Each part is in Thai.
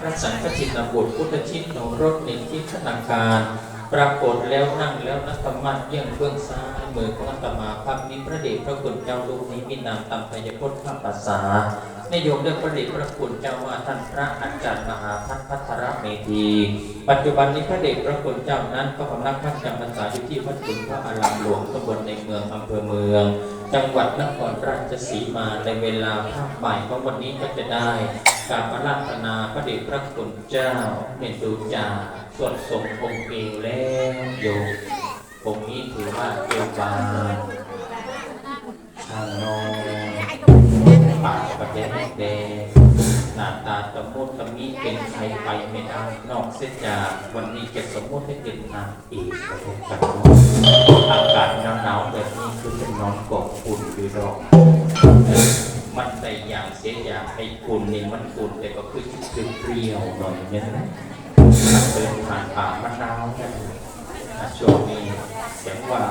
พระสังฆจิตบุตรพุทธชิตโนรถนิที่ธนาคารปรากฏแล้วนั่งแล้วนัตมัดเยี่ยงเบื้องซ้ายมือของอัตมาภาพนี้พระเดชพระคุณเจ้าลูกนี้มีนามตามพยพจน์ข้าภาษาในโยมด้วยพระเดชพระคุณเจ้าว่าท่านพระอาจารย์มหาพัฒพัทรเมธีปัจจุบันนี้พระเดชพระคุณเจ้านั้นก็กำลังพักจำพรรษาอยู่ที่วัดขุนพระอารามหลวงตำบลในเมืองอำเภอเมือง จังหวัดนครราชสีมาในเวลาภาคบ่ายของวันนี้ก็จะได้ กราบราธนาพระเดชพระคุณเจ้าเมตดูจาสวดส่งองค์เอวแล้วโยมองค์นี้ถือว่าเอวบานชางนองปากประเด็นแดงหน้าตาตะมุตะมิเป็นใครไปไม่ได้นอกเสียจากวันนี้จะสมมติให้เป็นนางเอกประเทศกันอากาศหนาวๆแบบนี้คือเป็นนอนกบฝุ่นอยู่ดอก มันใส่อย่างเสียอย่างไอ้ฝุ่นนี่มันฝุ่นแต่ก็คือคือเปรี้ยวหน่อยเนี่ยนะถ้าเดินผ่านป่ามะนาวเนี่ยนะช่วงนี้เสียงว่า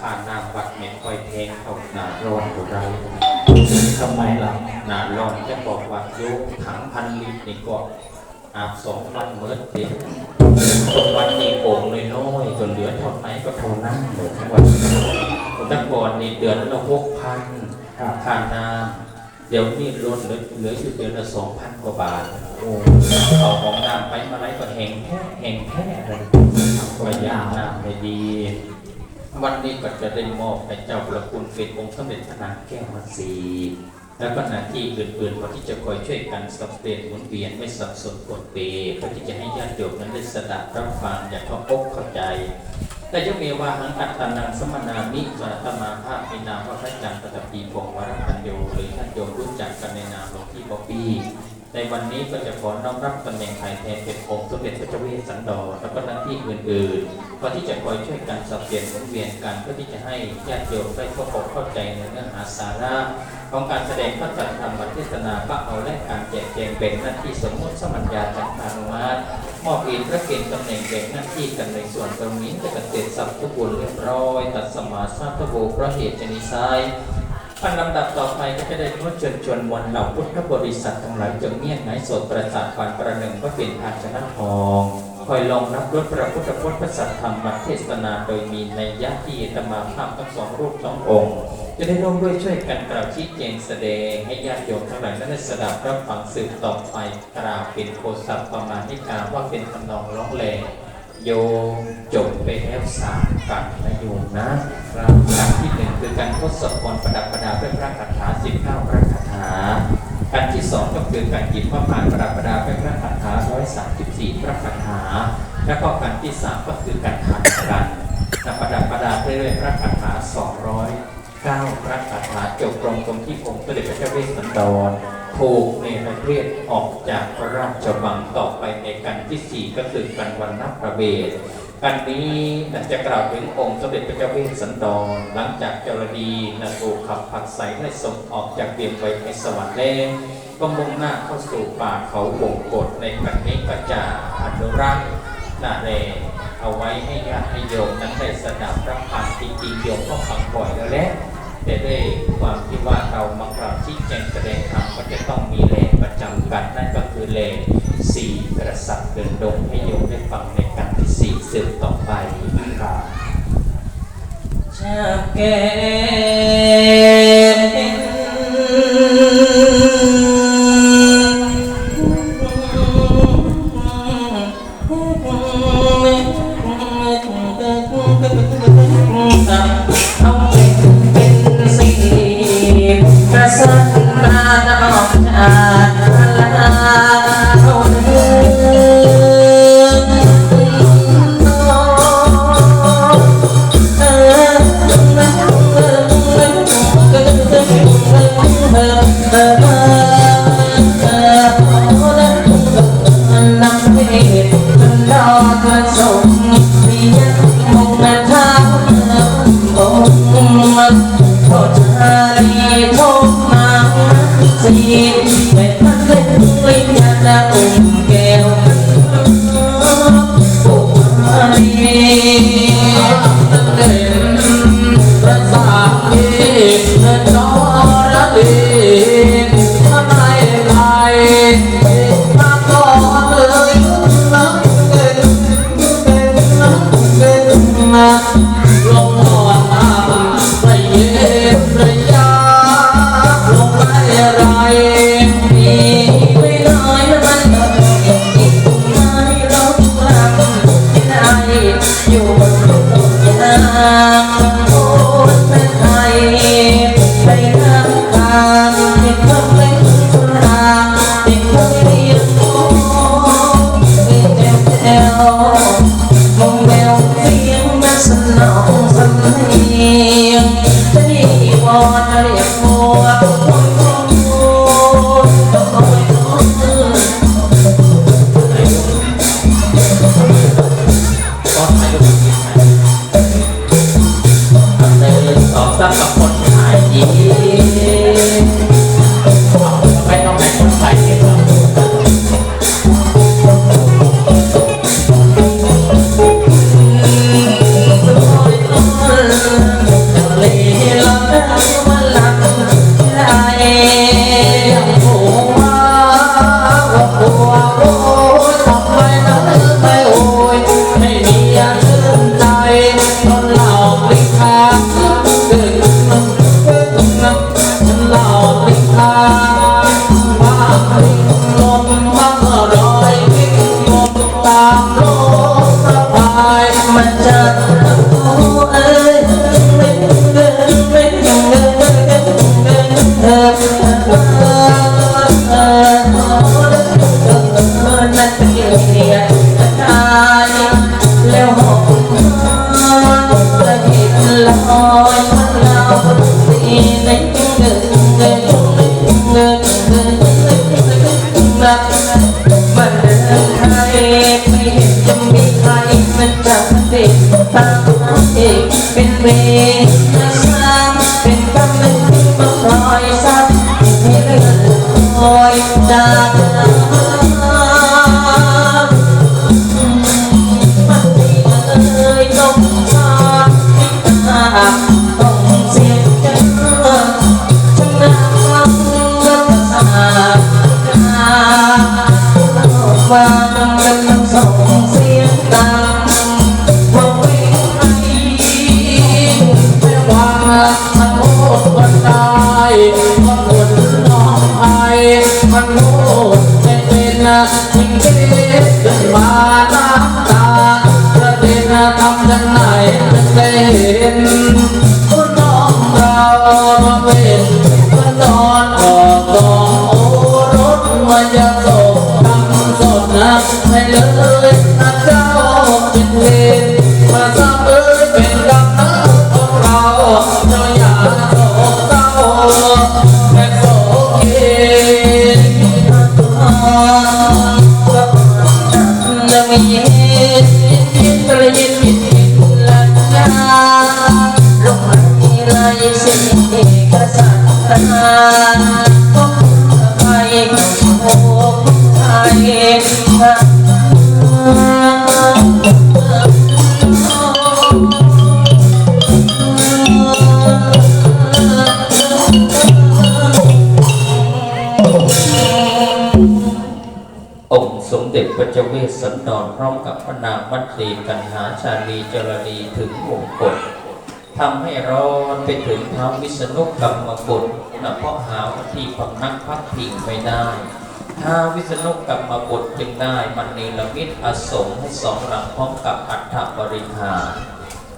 ค่าน้ำวัดไม่ค่อยแพงเท่าหนาร้อนอยู่ไรทำไมล่ะหนาร้อนจะบอกว่าโยกถังพันลิตรนี่ก็อาบสองวันเมื่อเดียวตกวันนี้โป่งน้อยๆจนเหลือเท่าไหนก็เท่านั้นเลยทั้งวันแต่ก่อนนี่เดือนละหกพันค่าน้ำ เดี๋ยวนี้ลดเหลือเหลืออยู่เดือนละสองพันกว่าบาทโอ้เอาของน้ำไปมาไรก็แห้งแค่แห้งแค่เลยก็ยากน้ำไม่ดี วันนี้ก็จะได้มอบให้เจ้าประคุณเป็นองค์สมเด็จพระนางแก้วมัสีแล้วก็หน้าที่อื่นๆก็ที่จะคอยช่วยกันสับเปลี่ยนหมุนเวียนไม่สับสนปนเปเพื่อที่จะให้ญาติโยมนั้นได้สดับรับฟังอย่างเข้าอกเข้าใจ แต่ยังมีว่าหังอัตตานังสมนามิสาตมาภาพมีนามว่าพระจันทร์ปฐพีพงวรพันโยหรือท่านโยมรู้จักกันในนามหลวงพี่ป๊อปปี้ ในวันนี้ก็จะขอน้อมรับตำแหน่งไถ่แทนเป็นองค์สมเด็จพระเจ้าเวสสันดรและก็หน้าที่อื่นๆก็ที่จะคอยช่วยกันสับเปลี่ยนหมุนเวียนกันเพื่อที่จะให้ญาติโยมได้เข้าอกเข้าใจในเนื้อหาสาระของการแสดงพระจันทร์ธรรมเทศนาก็เอาและการแจกแจงเป็นหน้าที่สมมติสมัญญาจันทานุมาตมอบอินพระเกณฑ์ตำแหน่งแบ่งหน้าที่กันในส่วนตรงนี้จะเกษตรสัพทุกบุญเรียบร้อย ตัดสมาสัพพโบพระเหตุจนิสาย อันลำดับต่อไปก็จะได้นวดเชิญชวนมวลเหล่าพุทธบริษัททั้งหลายจงเงียบหงายโสดประสาทความประหนึ่งก็เป็นภาชนะทองคอยลองรับรสพระพุทธพจน์พระสัทธรรมเทศนาโดยมีในยะที่ตมาภาพทั้งสองรูปสององค์ จะได้ร่วมด้วยช่วยกันกล่าวชี้แจงแสดงให้ญาติโยมทั้งหลายนั้นได้สดับรับฟังสืบต่อไปกล่าวเป็นโคสัพประมาณนิกาว่าเป็นทำนองร้องแรงโยมจบไปแล้วสามกันนะโยมนะครับการที่ หนึ่งคือการทดสอบกรประดับประดาด้วยพระคาถาสิบเก้าพระคาถาการที่สองก็คือการหยิบพระพานประดับประดาด้วยพระคาถาร้อยสามสิบสี่พระคาถาแล้วก็การที่สามก็คือการทานกันประดับประดาด้วยพระคาถา209พระคาถาจบตรงตรงที่องค์สมเด็จพระเจ้าเวสสันดรถูกเนรเทศออกจากพระราชวังต่อไปในกันที่สี่ก็คือกันวันนับประเวท กันนี้นะจะกล่าวถึงองค์สมเด็จพระเจ้าเวสสันดรหลังจากเจรดีนะถูกขับผักใสและส่งออกจากเบียงไว้ในสวรรค์แล้วก็มุ่งหน้าเข้าสู่ป่าเขาวงกฏในกันนี้ก็จะอนุรักษ์นาเรเอาไว้ให้ญาติให้โยมนั้นได้สดับรับฟังจริงๆโยมก็ฟังบ่อยแล้วแหละแต่ด้วยความที่ว่าเรามากราบชี้แจงแสดงธรรมก็จะต้องมีแรงประจำกันนั่นก็คือแรงสี่กระสับเดินดงให้โยมได้ฟังในการที่ สี่สืบต่อไปครับชาแก่ sang เให้เลยนะเจ้าเป็นเวรมาซ้ำเอ้ยเป็นกำนันของเราเจ้าอย่าโศกเศร้าแค่โศกเย็นจะมี เจพระเจ้าเวสสันดรพร้อมกับพระนางมัตรีกันหาชาลีจรณีถึงวงกฎทำให้ร้อนไปถึงท้าววิษณุกรรมกฎนะเพราะหาว่าที่พำนักพักพิงไม่ได้ท้าวิษณุกรรมกฎจึงได้มันเนรมิตอสงฆ์ให้สองหลังพร้อมกับอัฐบริหาร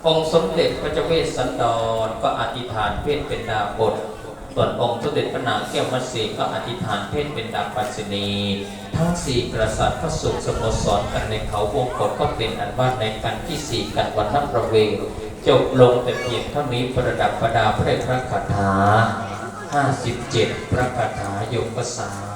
องค์สมเด็จพระเจ้าเวสสันดรก็อธิษฐานเพศเป็นดาบท ส่วนองค์สมเด็จพระนางแก้วมัสีก็อธิษฐานเพศเป็นดาบปัสนีทั้งสี่กษัตริย์พระสุขสมสรกันในเขาวงกฏก็เป็นอันว่าในกันที่สี่กันวันทัประเวงจบลงแต่เพียงเท่านี้ประดับประดาพระพระคาถา 57 พระคาถายกภาษา